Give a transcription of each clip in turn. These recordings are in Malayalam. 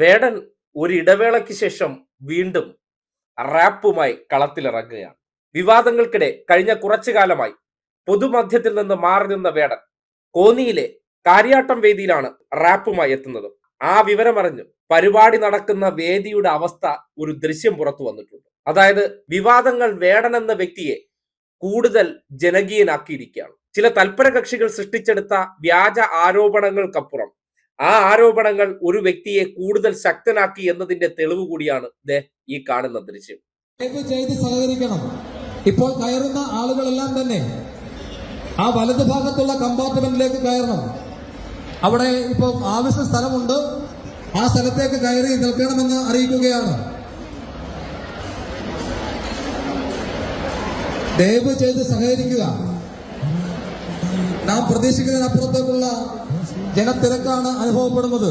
വേടൻ ഒരു ഇടവേളയ്ക്ക് ശേഷം വീണ്ടും റാപ്പുമായി കളത്തിലിറങ്ങുകയാണ്. വിവാദങ്ങൾക്കിടെ കഴിഞ്ഞ കുറച്ചു കാലമായി പൊതുമധ്യത്തിൽ നിന്ന് മാറി നിന്ന വേടൻ കോന്നിയിലെ കാര്യാട്ടം വേദിയിലാണ് റാപ്പുമായി എത്തുന്നത്. ആ വിവരമറിഞ്ഞ് പരിപാടി നടക്കുന്ന വേദിയുടെ അവസ്ഥ ഒരു ദൃശ്യം പുറത്തു വന്നിട്ടുണ്ട്. അതായത് വിവാദങ്ങൾ വേടൻ എന്ന വ്യക്തിയെ കൂടുതൽ ജനകീയനാക്കിയിരിക്കുകയാണ്. ചില തൽപര കക്ഷികൾ സൃഷ്ടിച്ചെടുത്ത വ്യാജ ആരോപണങ്ങൾക്കപ്പുറം ആ ആരോപണങ്ങൾ ഒരു വ്യക്തിയെ കൂടുതൽ ശക്തനാക്കി എന്നതിന്റെ തെളിവ് കൂടിയാണ് ഈ കാണുന്ന ദൃശ്യം. ചെയ്ത് സഹകരിക്കണം. ഇപ്പോൾ കയറുന്ന ആളുകളെല്ലാം തന്നെ ആ വലതു ഭാഗത്തുള്ള കമ്പാർട്ട്മെന്റിലേക്ക് കയറണം. അവിടെ ഇപ്പോൾ ആവശ്യ സ്ഥലമുണ്ട്. ആ സ്ഥലത്തേക്ക് കയറി നിൽക്കണമെന്ന് അറിയിക്കുകയാണ്. ദയവ് ചെയ്ത് സഹകരിക്കുക. നാം പ്രതീക്ഷിക്കുന്നതിനപ്പുറത്തേക്കുള്ള ജനത്തിരക്കാണ് അനുഭവപ്പെടുന്നത്.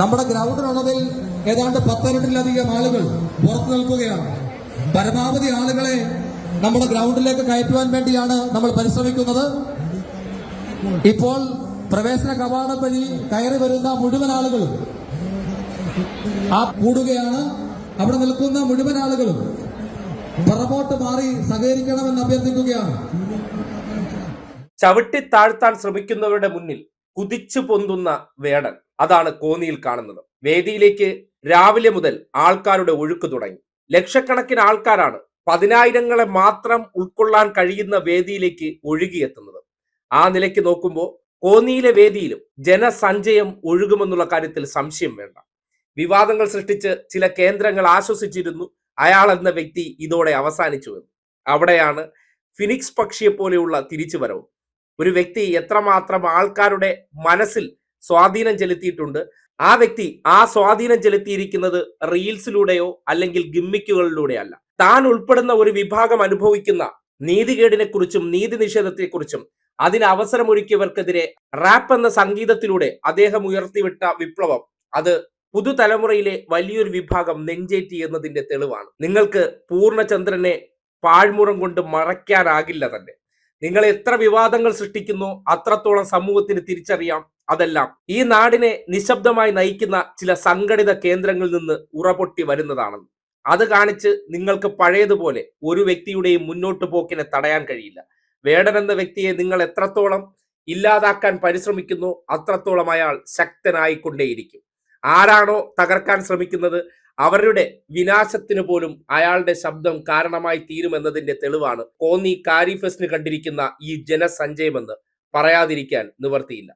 നമ്മുടെ ഗ്രൗണ്ടിനുള്ളതിൽ ഏതാണ്ട് പത്തരട്ടിലധികം ആളുകൾ പുറത്തു നിൽക്കുകയാണ്. പരമാവധി ആളുകളെ നമ്മുടെ ഗ്രൗണ്ടിലേക്ക് കയറ്റുവാൻ വേണ്ടിയാണ് നമ്മൾ പരിശ്രമിക്കുന്നത്. ഇപ്പോൾ പ്രവേശന കവാടം വഴി കയറി വരുന്ന മുഴുവൻ ആളുകളും ആ കൂടുകയാണ്. അവിടെ നിൽക്കുന്ന മുഴുവൻ ആളുകളും പുറകോട്ട് മാറി സഹകരിക്കണമെന്ന് അഭ്യർത്ഥിക്കുകയാണ്. ചവിട്ടി താഴ്ത്താൻ ശ്രമിക്കുന്നവരുടെ മുന്നിൽ കുതിച്ചു പൊന്തുന്ന വേടൻ. അതാണ് കോന്നിയിൽ കാണുന്നത്. വേദിയിലേക്ക് രാവിലെ മുതൽ ആൾക്കാരുടെ ഒഴുക്ക് തുടങ്ങി. ലക്ഷക്കണക്കിന് ആൾക്കാരാണ് പതിനായിരങ്ങളെ മാത്രം ഉൾക്കൊള്ളാൻ കഴിയുന്ന വേദിയിലേക്ക് ഒഴുകിയെത്തുന്നത്. ആ നിലയ്ക്ക് നോക്കുമ്പോൾ കോന്നിയിലെ വേദിയിലും ജനസഞ്ചയം ഒഴുകുമെന്നുള്ള കാര്യത്തിൽ സംശയം വേണ്ട. വിവാദങ്ങൾ സൃഷ്ടിച്ച് ചില കേന്ദ്രങ്ങൾ ആശ്വസിച്ചിരുന്നു. അയാൾ എന്ന വ്യക്തി ഇതോടെ അവസാനിച്ചു എന്ന്. അവിടെയാണ് ഫിനിക്സ് പക്ഷിയെ പോലെയുള്ള തിരിച്ചുവരവും. ഒരു വ്യക്തി എത്രമാത്രം ആൾക്കാരുടെ മനസ്സിൽ സ്വാധീനം ചെലുത്തിയിട്ടുണ്ട് ആ വ്യക്തി ആ സ്വാധീനം ചെലുത്തിയിരിക്കുന്നത് റീൽസിലൂടെയോ അല്ലെങ്കിൽ ഗിമ്മിക്കുകളിലൂടെയല്ല. താൻ ഉൾപ്പെടുന്ന ഒരു വിഭാഗം അനുഭവിക്കുന്ന നീതികേടിനെ കുറിച്ചും നീതി നിഷേധത്തെക്കുറിച്ചും അതിന് അവസരമൊരുക്കിയവർക്കെതിരെ റാപ്പ് എന്ന സംഗീതത്തിലൂടെ അദ്ദേഹം ഉയർത്തിവിട്ട വിപ്ലവം അത് പുതുതലമുറയിലെ വലിയൊരു വിഭാഗം നെഞ്ചേറ്റി എന്നതിന്റെ തെളിവാണ്. നിങ്ങൾക്ക് പൂർണചന്ദ്രനെ പാഴ്മുറം കൊണ്ട് മറയ്ക്കാനാകില്ല തന്നെ. നിങ്ങൾ എത്ര വിവാദങ്ങൾ സൃഷ്ടിക്കുന്നു അത്രത്തോളം സമൂഹത്തിന് തിരിച്ചറിയാം. അതെല്ലാം ഈ നാടിനെ നിശബ്ദമായി നയിക്കുന്ന ചില സംഘടിത കേന്ദ്രങ്ങളിൽ നിന്ന് ഉറപൊട്ടി വരുന്നതാണെന്ന്. അത് കാണിച്ച് നിങ്ങൾക്ക് പഴയതുപോലെ ഒരു വ്യക്തിയുടെയും മുന്നോട്ട് പോക്കിനെ തടയാൻ കഴിയില്ല. വേടൻ എന്ന വ്യക്തിയെ നിങ്ങൾ എത്രത്തോളം ഇല്ലാതാക്കാൻ പരിശ്രമിക്കുന്നു അത്രത്തോളം അയാൾ ശക്തനായിക്കൊണ്ടേയിരിക്കും. ആരാണോ തകർക്കാൻ ശ്രമിക്കുന്നത് അവരുടെ വിനാശത്തിന് പോലും അയാളുടെ ശബ്ദം കാരണമായി തീരുമെന്നതിന്റെ തെളിവാണ് കോന്നി കാരിഫസിന് കണ്ടിരിക്കുന്ന ഈ ജനസഞ്ചയമെന്ന് പറയാതിരിക്കാൻ നിവർത്തിയില്ല.